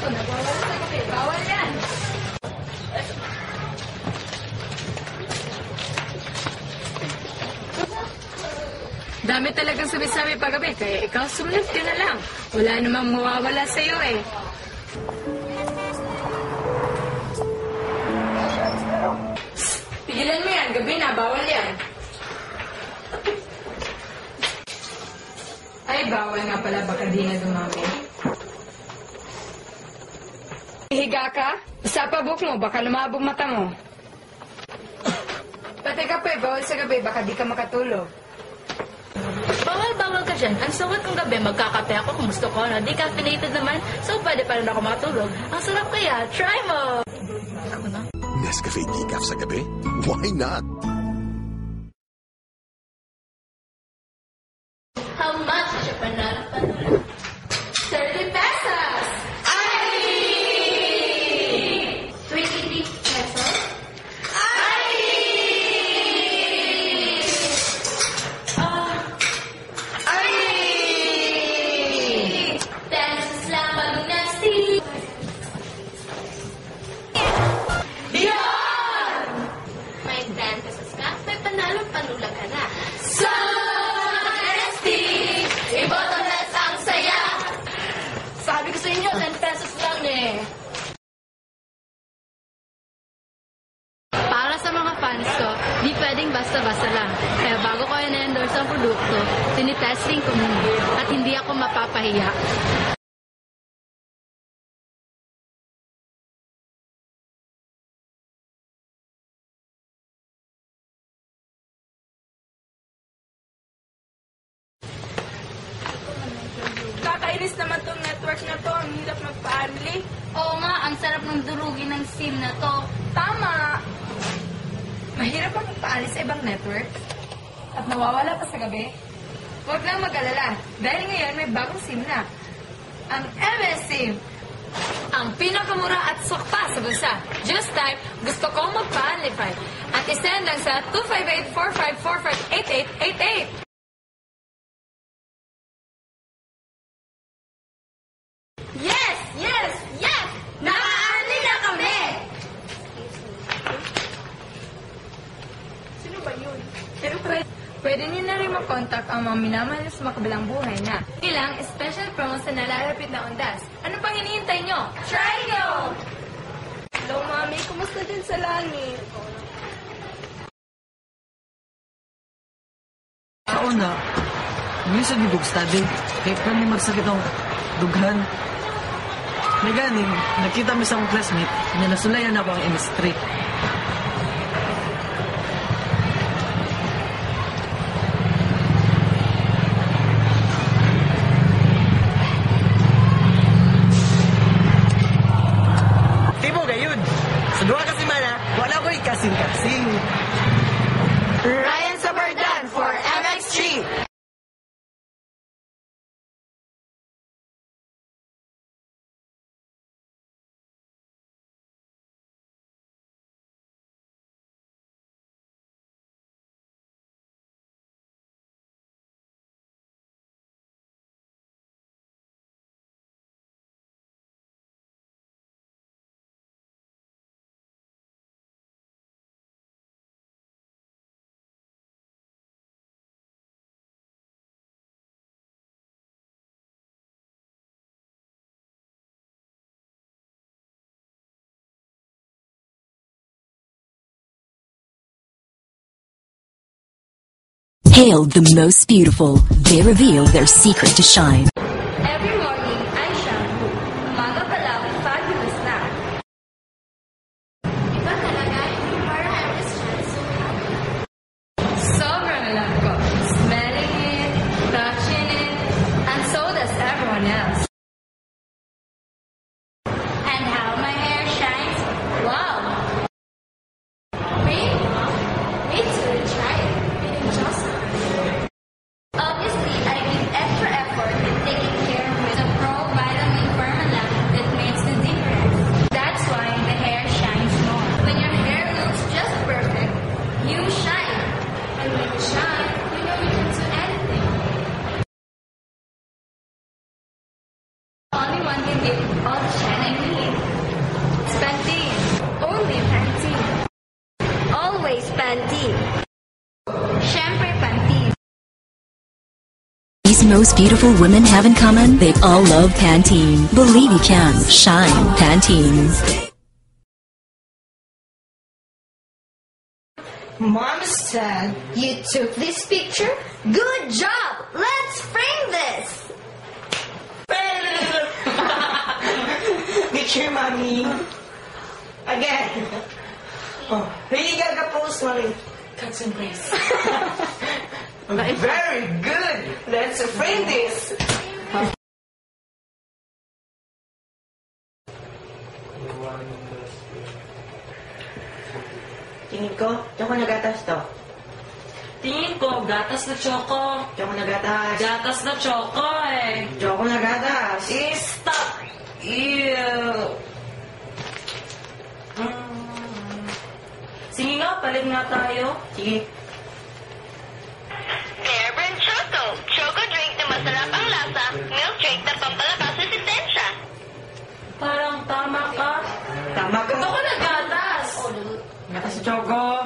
bawal yan. Dami talagang sabi-sabi paggabi, kaya ikaw sumunod ka na lang. Wala namang mawawala sa'yo eh. Pigilan mo yan, gabi na, bawal yan. Ay, bawal nga pala, baka di na dumami. Higa ka? Sa pabuk mo, baka lumabog mata mo. Pati ka pa, bawal sa gabi, baka di ka makatulog. Bawal-bawal ka dyan. Ang sawat kong gabi, magkakape ako kung gusto ko. No? Decaffeinated naman, so pwede pa rin ako matulog. Ang sarap kaya, try mo! Ako na. Nescafe decaf sa gabi? Why not? How much siya panalo panalo? Pwedeng basta-basta lang. Kaya bago ko in-endorse ang produkto, tinitesting ko muna. At hindi ako mapapahiya. Kakainis naman tong network na to. Ang hirap magpa-unli. Oo nga, ang sarap ng durugin ng SIM na to. Tama! Mahirap ang magpaalis sa ibang network. At nawawala pa sa gabi. Huwag lang mag-alala. Dahil ngayon may bagong SIM na. Ang MS. Ang pinakamura at sukpa sa bulsa. Just type, gusto kong magpa-unlify. At isend lang sa 258-4545-8888. Pwede niyo na rin makontak ang mga minamahal sa makabilang buhay na ilang special promo sa nalalapit na undas. Ano pang hinihintay nyo? Try nyo! Hello, Mami. Kumusta din sa langit? Ako na, minsan yung dug study, kaya kami magsakit ang dughan. May ganing, nakita mi sa classmate, na nasulayan ako ang MS3. Hailed the most beautiful, they reveal their secret to shine. Every What can I mean? Spending. Only Pantene. Always Pantene. Sempre Pantene. These most beautiful women have in common, they all love Pantene. Believe you can. Shine Pantene. Mom said you took this picture? Good job! Let's Picture, mommy. Again. Oh, really gaga pose, mommy. Cuts and place. Very good. Let's frame this. Tingin ko, diyan ko nagatas to. Tingin ko, gatas na choco. Diyan ko nagatas. Gatas na choco eh. Diyan ko nagatas. Stop! Ew! Mm. Sige nga, palit nga tayo. Sige. Bear Choco. Choco drink na masarap ang lasa. Milk drink na pampalakas resistensya. Parang tama ka. Tama ka. Gusto ko na gatas. Gatas sa choco.